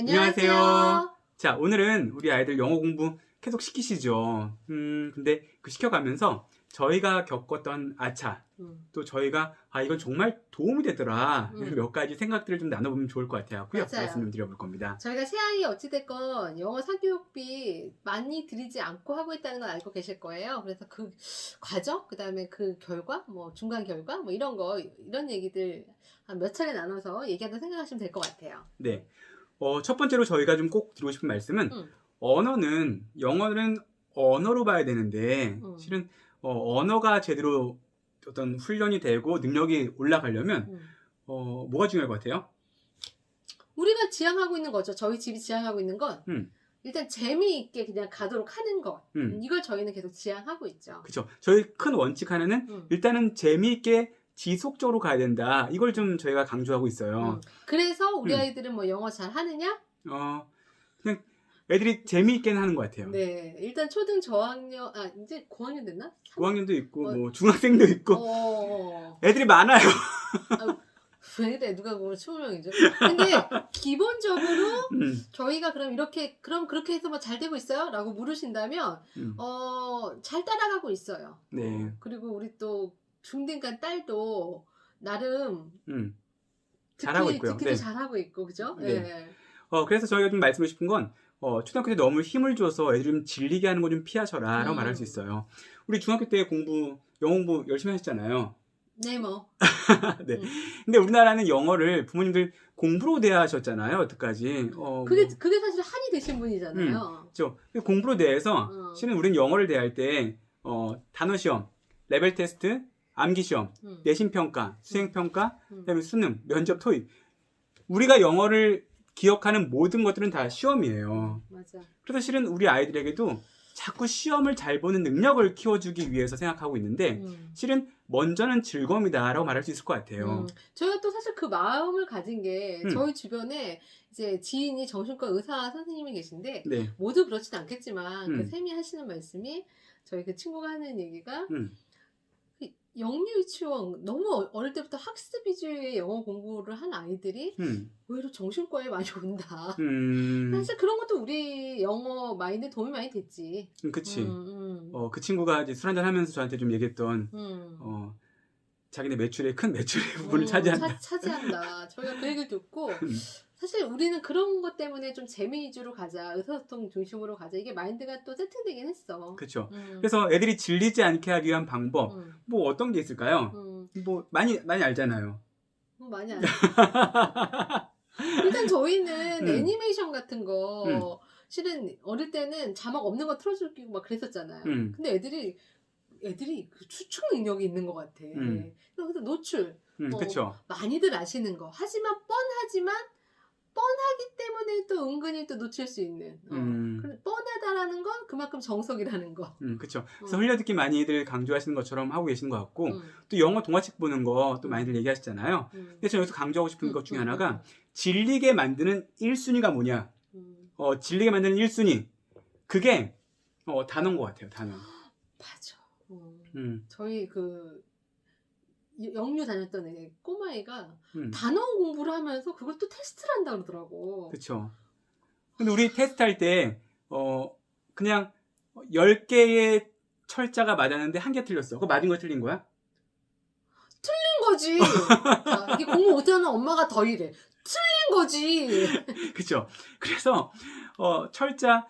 안녕하세요. 자, 오늘은 우리 아이들 영어 공부 계속 시키시죠. 음, 근데 그 시켜가면서 저희가 겪었던 아차, 음, 또 저희가 아, 이건 정말 도움이 되더라. 음. 몇 가지 생각들을 좀 나눠보면 좋을 것 같아요. 그 맞아요. 말씀 좀 드려볼 겁니다. 저희가 새아이 어찌됐건 영어 사교육비 많이 들이지 않고 하고 있다는 걸 알고 계실 거예요. 그래서 그 과정, 그 다음에 그 결과, 뭐 중간 결과, 뭐 이런 거, 이런 얘기들 한 몇 차례 나눠서 얘기한다 생각하시면 될 것 같아요. 네. 어, 첫 번째로 저희가 좀 꼭 드리고 싶은 말씀은 음. 언어는 영어는 언어로 봐야 되는데 음. 실은 어, 언어가 제대로 어떤 훈련이 되고 능력이 올라가려면 음. 어, 뭐가 중요할 것 같아요? 우리가 지향하고 있는 거죠. 저희 집이 지향하고 있는 건 음. 일단 재미있게 그냥 가도록 하는 것. 음. 이걸 저희는 계속 지향하고 있죠. 그렇죠. 저희 큰 원칙 하나는 음. 일단은 재미있게 지속적으로 가야 된다. 이걸 좀 저희가 강조하고 있어요. 음. 그래서 우리 음. 아이들은 뭐 영어 잘 하느냐? 어, 그냥 애들이 재미있게는 하는 것 같아요. 네. 일단 초등 저학년, 아, 이제 고학년 됐나? 삼- 5학년도 있고 어. 뭐 중학생도 있고 어. 애들이 많아요. 왜 그래? 누가 보면 20명이죠. 근데 기본적으로 음, 저희가 그럼 이렇게 그럼 그렇게 해서 뭐 잘 되고 있어요? 라고 물으신다면 음. 어, 잘 따라가고 있어요. 네. 어, 그리고 우리 또 중딩간 딸도 나름 음. 잘하고 있고요. 듣기도 네. 잘하고 있고 그죠? 네. 네. 어, 그래서 저희가 좀 말씀드리고 싶은 건 어, 초등학교 때 너무 힘을 줘서 애들 좀 질리게 하는 거 좀 피하셔라 라고 음. 말할 수 있어요. 우리 중학교 때 공부 영어 공부 열심히 하셨잖아요. 네, 뭐. 네. 음. 근데 우리나라는 영어를 부모님들 공부로 대하셨잖아요. 여태까지. 어, 그게 뭐. 그게 사실 한이 되신 분이잖아요. 그렇죠. 공부로 대해서 어. 실은 우리는 영어를 대할 때 어, 단어 시험, 레벨 테스트, 암기 시험, 음. 내신 평가, 수행 평가, 음. 그다음에 수능, 면접, 토익. 우리가 영어를 기억하는 모든 것들은 다 시험이에요. 맞아. 그래서 실은 우리 아이들에게도 자꾸 시험을 잘 보는 능력을 키워주기 위해서 생각하고 있는데 음. 실은 먼저는 즐거움이다라고 말할 수 있을 것 같아요. 음, 저희가 또 사실 그 마음을 가진 게 음. 저희 주변에 이제 지인이 정신과 의사 선생님이 계신데 네. 모두 그렇진 않겠지만 그 음. 쌤이 하시는 말씀이 저희 그 친구가 하는 얘기가 음. 그 영유 유치원 너무 어릴 때부터 학습 위주의 영어 공부를 한 아이들이 음. 오히려 정신과에 많이 온다. 음. 사실 그런 것도 우리 영어 마인드에 도움이 많이 됐지. 음, 그치. 음, 음, 어, 그 친구가 이제 술 한잔 하면서 저한테 좀 얘기했던 음. 어, 자기네 매출의 큰 매출의 부분을 어, 차지한다. 차, 차지한다. 저희가 그 얘기를 듣고 음. 사실 우리는 그런 것 때문에 좀 재미 위주로 가자, 의사소통 중심으로 가자. 이게 마인드가 또 세팅되긴 했어. 그렇죠. 음, 그래서 애들이 질리지 않게 하기 위한 방법 음, 뭐 어떤 게 있을까요? 음, 뭐 많이 많이 알잖아요. 뭐 많이 안. 일단 저희는 음. 애니메이션 같은 거 음. 실은 어릴 때는 자막 없는 거 틀어주고 막 그랬었잖아요. 음. 근데 애들이 애들이 그 추측 능력이 있는 것 같아. 음. 그래서 노출 음, 어. 그렇죠. 많이들 아시는 거. 하지만 뻔하지만 뻔하기 때문에 또 은근히 또 놓칠 수 있는. 어. 음. 뻔하다라는 건 그만큼 정석이라는 거. 음, 그렇죠. 그래서 음. 흘려듣기 많이들 강조하시는 것처럼 하고 계시는 것 같고 음, 또 영어 동화책 보는 거또 음. 많이들 얘기하시잖아요. 음, 근데 저는 여기서 강조하고 싶은 음, 것 중에 음, 하나가 질리게 만드는 1순위가 뭐냐? 음. 어, 질리게 만드는 1순위. 그게 어, 단어인 것 같아요. 단어. 맞아. 어. 음, 저희 그 영유 다녔던 애 꼬마애가 음. 단어 공부를 하면서 그걸 또 테스트를 한다 그러더라고. 그렇죠. 근데 우리 테스트 할때 어, 그냥 10개의 철자가 맞았는데 한 개 틀렸어. 그거 맞은 거 틀린 거야? 틀린 거지. 자, 이게 공부 못하는 엄마가 더 이래. 틀린 거지. 그렇죠. 그래서 어, 철자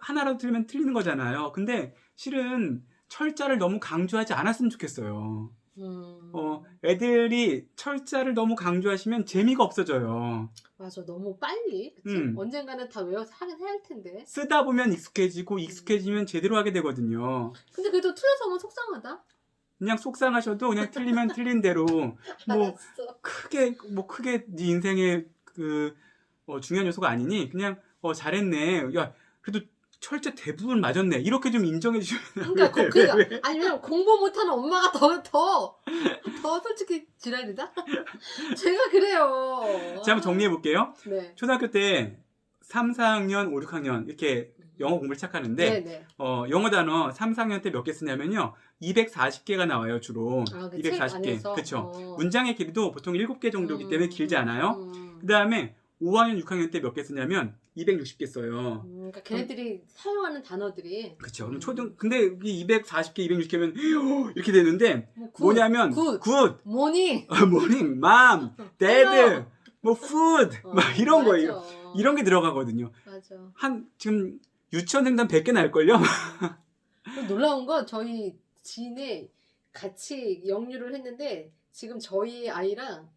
하나라도 틀리면 틀리는 거잖아요. 근데 실은 철자를 너무 강조하지 않았으면 좋겠어요. 음, 어, 애들이 철자를 너무 강조하시면 재미가 없어져요. 맞아. 너무 빨리. 그치? 음. 언젠가는 다 외워서 하긴 해야 할 텐데. 쓰다 보면 익숙해지고 익숙해지면 제대로 하게 되거든요. 근데 그래도 틀려서 하면 속상하다. 그냥 속상하셔도 그냥 틀리면 틀린 대로 뭐 알았어. 크게 뭐 크게 네 인생의 그 어, 중요한 요소가 아니니 그냥 어 잘했네. 야 그래도 철제 대부분 맞았네. 이렇게 좀 인정해 주시면 그러니까, 그, 그러니까 아니면 공부 못하는 엄마가 더더 더 솔직히 지랄이다. 제가 그래요. 제가 한번 정리해 볼게요. 네. 초등학교 때 3, 4학년, 5, 6학년 이렇게 영어 공부를 시작하는데 네네. 어, 영어 단어 3, 4학년 때 몇 개 쓰냐면요. 240개가 나와요, 주로. 아, 그책 240개. 안에서? 그렇죠. 어. 문장의 길이도 보통 7개 정도이기 때문에 음, 길지 않아요. 음. 그다음에 5학년, 6학년 때 몇 개 쓰냐면 260개 써요. 음, 그러니까 걔네들이 사용하는 단어들이 그렇죠. 그럼 음. 초등 근데 여기 240개, 260개면 이렇게 되는데 뭐 굿, 뭐냐면 굿, 굿, 모닝, 모닝, 맘, 데드, 헬로. 뭐 푸드 어, 막 이런 맞아. 거예요. 이런 게 들어가거든요. 맞아. 한 지금 유치원생단 100개 날 걸요. 그리고 놀라운 건 저희 지인이 같이 영유를 했는데 지금 저희 아이랑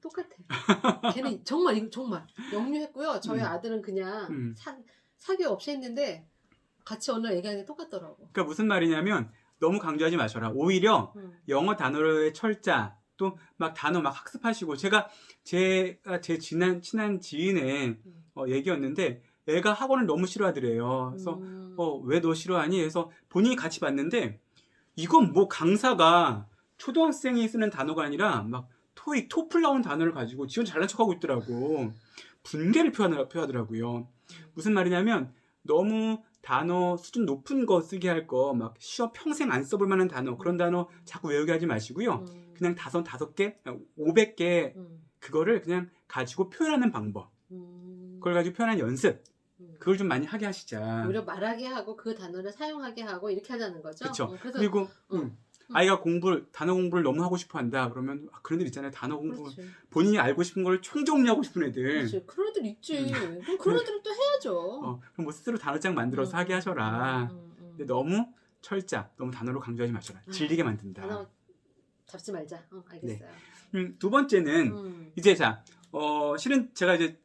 똑같아. 걔는 정말 이거 정말 영유했고요. 저희 음. 아들은 그냥 음. 사, 사교 없이 했는데 같이 오늘 얘기하는 게 똑같더라고. 그러니까 무슨 말이냐면 너무 강조하지 마셔라. 오히려 음. 영어 단어의 철자 또 막 단어 막 학습하시고 제가 제가 제 친한 친한 지인의 음. 어, 얘기였는데 애가 학원을 너무 싫어하더래요. 그래서 음. 어, 왜 너 싫어하니? 그래서 본인이 같이 봤는데 이건 뭐 강사가 초등학생이 쓰는 단어가 아니라 막 토익, 토플 나온 단어를 가지고 지원 잘난 척하고 있더라고. 분개를 표하더라, 표하더라고요. 무슨 말이냐면 너무 단어 수준 높은 거 쓰게 할 거 막 시험 평생 안 써볼 만한 단어 그런 단어 자꾸 외우게 하지 마시고요. 음. 그냥 다섯 다섯 개, 오백 개 음. 그거를 그냥 가지고 표현하는 방법. 음. 그걸 가지고 표현하는 연습. 음. 그걸 좀 많이 하게 하시자. 오히려 말하게 하고 그 단어를 사용하게 하고 이렇게 하자는 거죠. 그쵸. 어, 그리고 음. 음, 아이가 공부를 단어 공부를 너무 하고 싶어 한다 그러면 아, 그런 애들 있잖아요 단어 공부 그렇지. 본인이 알고 싶은 걸 총정리하고 싶은 애들 그렇지. 그런 애들 있지. 그럼 그런 애들은 또 해야죠. 음. 어, 그럼 뭐 스스로 단어장 만들어서 음, 하게 하셔라 음, 음, 음. 근데 너무 철자 너무 단어로 강조하지 마셔라 음. 질리게 만든다 단어 잡지 말자. 어, 알겠어요. 음, 두 번째는 음. 이제 자 어, 실은 제가 이제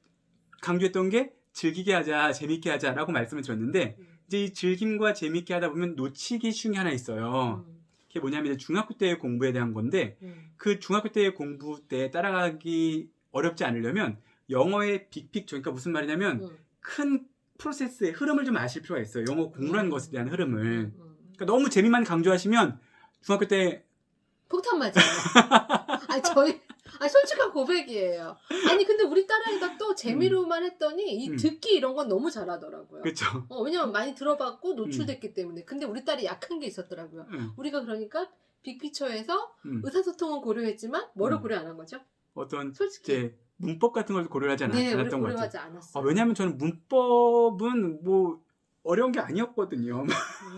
강조했던 게 즐기게 하자 재밌게 하자라고 말씀을 드렸는데 음. 이제 이 즐김과 재밌게 하다 보면 놓치기 쉬운 게 하나 있어요 음. 그게 뭐냐면 중학교 때의 공부에 대한 건데 음. 그 중학교 때의 공부 때 따라가기 어렵지 않으려면 영어의 빅픽처 그러니까 무슨 말이냐면 음. 큰 프로세스의 흐름을 좀 아실 필요가 있어요. 영어 공부라는 음. 것에 대한 흐름을. 음. 음. 그러니까 너무 재미만 강조하시면 중학교 때 폭탄 맞아요. 아니 저희 아 솔직한 고백이에요. 아니 근데 우리 딸아이가 또 재미로만 했더니 이 음. 듣기 이런 건 너무 잘하더라고요. 그렇죠. 어, 왜냐면 많이 들어봤고 노출됐기 때문에. 근데 우리 딸이 약한 게 있었더라고요. 음, 우리가 그러니까 빅피처에서 음. 의사소통은 고려했지만 뭐를 음. 고려 안 한 거죠? 어떤 솔직히. 이제 문법 같은 걸 고려하지 않았, 네, 우리 않았던 것 같아요. 고려하지 아, 않았어요. 왜냐하면 저는 문법은 뭐 어려운 게 아니었거든요. 음,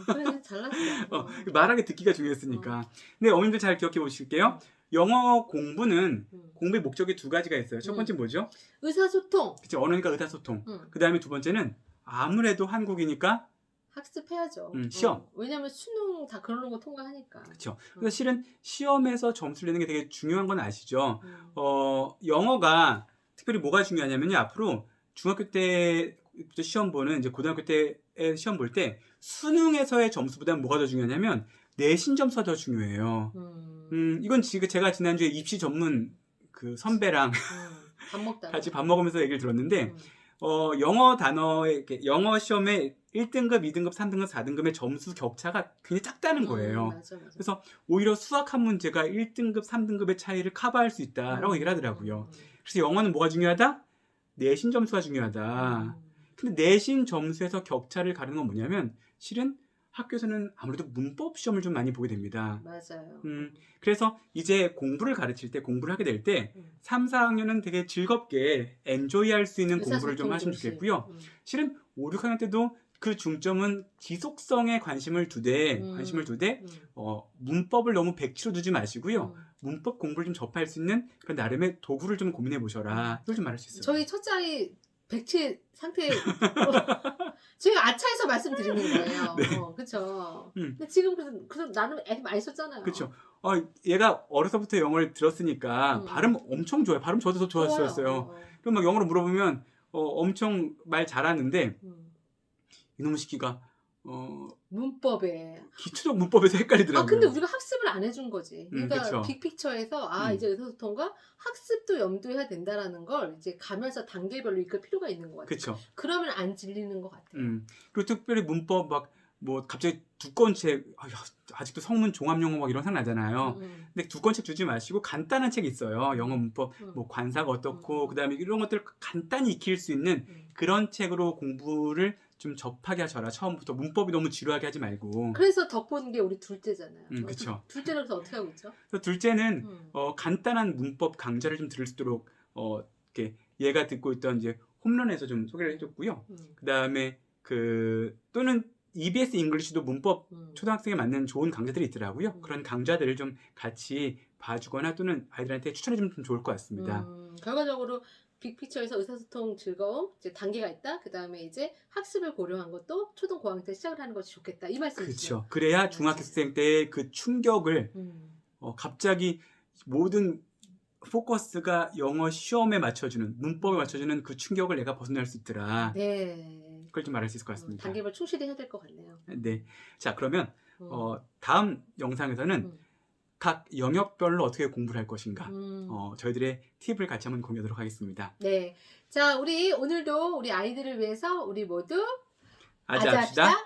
그래 잘났어. 어, 말하기 듣기가 중요했으니까. 근데 어머님들 잘 기억해 보실게요. 영어 공부는 음. 공부의 목적이 두 가지가 있어요. 첫 음. 번째 뭐죠? 의사소통 그치 언어니까 의사소통. 음, 그 다음에 두 번째는 아무래도 한국이니까 학습해야죠. 음, 시험. 어, 왜냐면 수능 다 그런 거 통과하니까. 그렇죠. 그래서 실은 시험에서 점수를 내는 게 되게 중요한 건 아시죠? 음. 어, 영어가 특별히 뭐가 중요하냐면요. 앞으로 중학교 때부터 시험 보는 이제 고등학교 때 시험 볼 때 수능에서의 점수보다 뭐가 더 중요하냐면 내신 점수가 더 중요해요. 음, 음, 이건 지금 제가 지난주에 입시 전문 그 선배랑 음, 밥 같이 밥 먹으면서 얘기를 들었는데 음, 어, 영어 단어의 영어 시험에 1등급, 2등급, 3등급, 4등급의 점수 격차가 굉장히 작다는 거예요. 음, 맞아, 맞아. 그래서 오히려 수학 한 문제가 1등급, 3등급의 차이를 커버할 수 있다라고 음, 얘기를 하더라고요. 음, 그래서 영어는 뭐가 중요하다? 내신 점수가 음, 중요하다. 근데 내신 점수에서 격차를 가르는 건 뭐냐면 실은 학교에서는 아무래도 문법 시험을 좀 많이 보게 됩니다. 맞아요. 음, 그래서 이제 공부를 가르칠 때 공부를 하게 될 때 음. 3, 4학년은 되게 즐겁게 엔조이 할 수 있는 공부를 좀 하시면 중심. 좋겠고요. 음, 실은 5, 6학년 때도 그 중점은 지속성에 관심을 두되 음. 관심을 두되 음, 어, 문법을 너무 백치로 두지 마시고요. 음. 문법 공부를 좀 접할 수 있는 그런 나름의 도구를 좀 고민해 보셔라. 이걸 좀 말할 수 있어요. 저희 첫째 아이 백치 상태 제가 아차에서 말씀드리는 거예요. 네. 어, 그렇죠. 음. 근데 지금 그래도, 그래도 나는 애 많이 썼잖아요. 그렇죠. 어, 얘가 어려서부터 영어를 들었으니까 음. 발음 엄청 좋아요. 발음 저도 더 좋았어요. 좋아요. 어, 어. 그럼 막 영어로 물어보면 어, 엄청 말 잘하는데 음. 이놈의 시기가 어, 문법에 기초적 문법에서 헷갈리더라고요. 아 근데 우리가 학습을 안 해준 거지. 음, 그러니까 그쵸. 빅픽처에서 아 음. 이제 의사소통과 학습도 염두해야 된다라는 걸 이제 가면서 단계별로 이끌 필요가 있는 것 같아. 그렇죠. 그러면 안 질리는 것 같아. 음. 그리고 특별히 문법 막 뭐 갑자기 두꺼운 책 아, 야, 아직도 성문 종합 용어 막 이런 생각 나잖아요. 음, 근데 두꺼운 책 주지 마시고 간단한 책 있어요. 영어 문법 음, 뭐 관사가 어떻고 음. 그다음에 이런 것들 간단히 익힐 수 있는 음. 그런 책으로 공부를 좀 접하게 하셔라. 처음부터 문법이 너무 지루하게 하지 말고. 그래서 덕보는 게 우리 둘째잖아요. 음, 어, 그쵸. 둘째는 그래서 어떻게 하고 있죠? 그래서 둘째는 음. 어, 간단한 문법 강좌를 좀 들을 수 있도록 어, 이렇게 얘가 듣고 있던 이제 홈런에서 좀 소개를 해줬고요. 음, 그 다음에 그 또는 EBS 잉글리시도 문법 음. 초등학생에 맞는 좋은 강좌들이 있더라고요. 음. 그런 강좌들을 좀 같이 봐주거나 또는 아이들한테 추천해 주면 좀 좋을 것 같습니다. 음, 결과적으로 빅피처에서 의사소통 즐거움 이제 단계가 있다. 그 다음에 이제 학습을 고려한 것도 초등 고학년 때 시작을 하는 것이 좋겠다. 이 말씀이시죠? 그렇죠. 그래야 중학생 때의 그 충격을 음, 어, 갑자기 모든 포커스가 영어 시험에 맞춰주는 문법에 맞춰주는 그 충격을 내가 벗어날 수 있더라. 네. 그걸 좀 말할 수 있을 것 음, 같습니다. 단계별 충실히 해야 될 것 같네요. 네. 자 그러면 음, 어, 다음 영상에서는 음. 각 영역별로 어떻게 공부를 할 것인가 음. 어, 저희들의 팁을 같이 한번 공유하도록 하겠습니다. 네. 자, 우리 오늘도 우리 아이들을 위해서 우리 모두 아자합시다.